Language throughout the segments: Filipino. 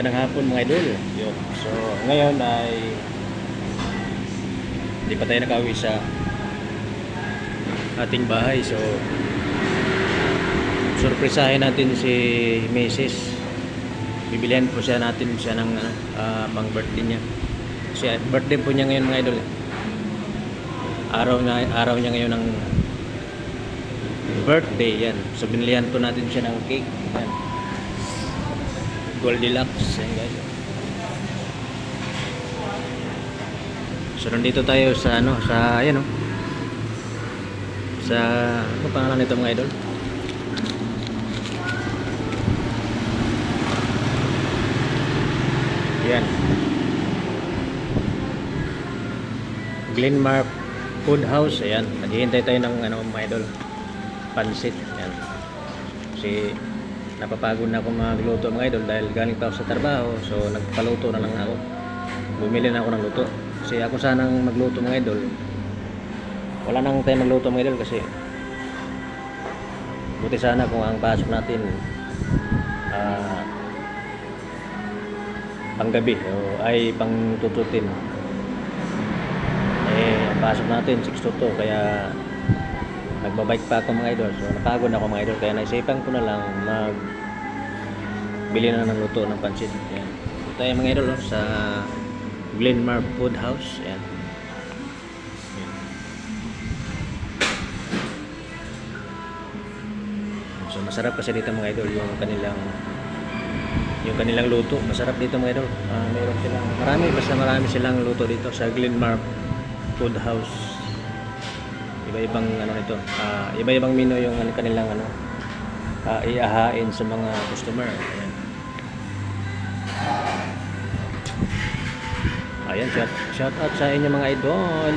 Magandang hapon mga idol. Yun. So, ngayon ay hindi pa tayo nakauwi sa ating bahay. So, surprisahin natin si Mrs. Bibilihan po siya natin siya ng ano, ah, pang birthday niya. Kasi birthday po niya ngayon mga idol. Araw na araw niya ngayon ng birthday yan. So binilihan po natin siya ng cake. Yan. Goldilocks yan guys. So nandito tayo sa ano sa ayan oh. Sa ano pangalan nito mga idol? Yan. Glenmark Food House. Ayan. Naghihintay tayo ng ano, mga idol. Pansit. Ayan. Kasi napapagod na ako magluto mga idol dahil galing pa ako sa trabaho. So nagpaluto na lang ako. Bumili na ako ng luto. Kasi ako sanang magluto mga idol. Wala nang tayo magluto mga idol kasi buti sana kung ang pasok natin ah panggabi o ay pang tututin eh ang pasok natin 6 to 2 kaya nagbabike pa ako mga idol. So napagod ako mga idol. Kaya naisipan ko na lang mag bili na ng luto ng pansit. Yan ito tayo mga idol oh, sa Glenmar Food House. Yan so masarap kasi dito mga idol yung kanilang yung kanilang luto. Masarap dito mga idol. Ah, meron silang marami basta marami silang luto dito sa Glenmar Food House iba-ibang ano nito ah, iba-ibang menu yung ano, kanilang ano ah, iahain sa mga customer ayan ayan shout, shout out sa inyo mga idol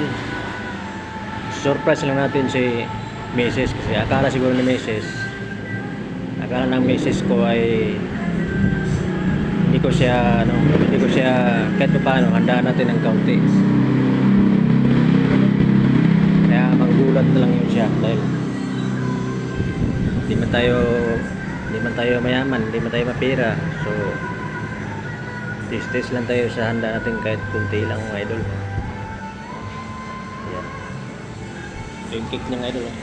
surprise lang natin si Mrs. kasi akala siguro ni Mrs. akala ng Mrs. ko ay hindi ko siya ano hindi ko siya kahit pa paano handaan natin ng kaunti kaya manggulat na lang yun siya dahil hindi man tayo hindi man tayo mayaman hindi man tayo mapira so tis-tis lang tayo sa handa natin kahit kunti lang mga idol yan yung cake niyang idol oh.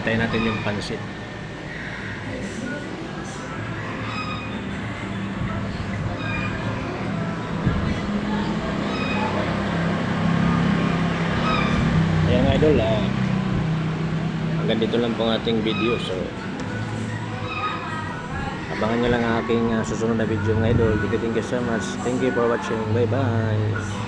Hintayin natin yung pansit. Ayan mga idol, ah, hanggang dito lang po ang ating video. So, abangan nyo lang ang aking ah, susunod na video mga idol. Thank you so much. Thank you for watching. Bye-bye.